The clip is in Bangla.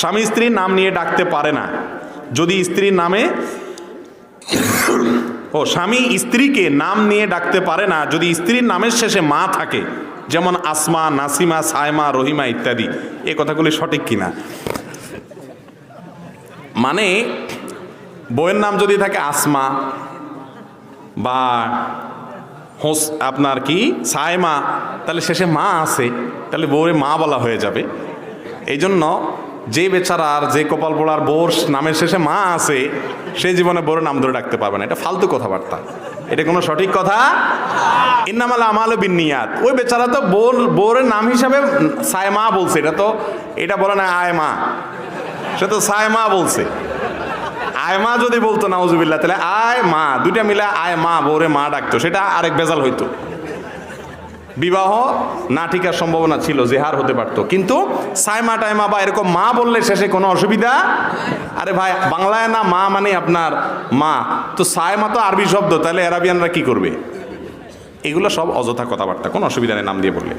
স্বামী স্ত্রীর নাম নিয়ে ডাকতে পারে না। যদি স্ত্রীর নামে ও স্বামী স্ত্রীকে নাম নিয়ে ডাকতে পারে না, যদি স্ত্রীর নামের শেষে মা থাকে, যেমন আসমা, নাসিমা সায়মা রহিমা ইত্যাদি, এ কথাগুলি সঠিক কিনা? মানে বইয়ের নাম যদি থাকে আসমা বা হোস, আপনার কি সায়মা তাহলে শেষে মা আছে, তাহলে বউরে মা বলা হয়ে যাবে। এই জন্য যে বেচারার যে কপাল পোড়ার বোর নামের শেষে মা আছে, সে জীবনে বউর নাম ধরে ডাকতে পারবে না। এটা ফালতু কথাবার্তা। এটা কোনো সঠিক কথা? ইন্নামাল আমাল বিনিয়াত ওই বেচারা তো বোর, বোরের নাম হিসাবে সায় মা বলছে। এটা তো, এটা বলে না আয় মা। সে তো সায় মা বলছে। আয় মা যদি বলতো, নাউজুবিল্লাহ, তাহলে আয় মা। দুইটা মিলে আয় মা, বোরে মা ডাকতো। সেটা আরেক বেজাল হইতো। বিবাহ না ঠিকার সম্ভাবনা ছিল, জেহার হতে পারতো। কিন্তু সাইমা টাইমা বা এরকম মা বললে শেষে কোনো অসুবিধা? আরে ভাই, বাংলায় না মা মানে আপনার মা। তো সায়মা তো আরবি শব্দ, তাহলে অ্যারাবিয়ানরা কি করবে? এগুলো সব অযথা কথাবার্তা, কোনো অসুবিধা নেই নাম দিয়ে বললে।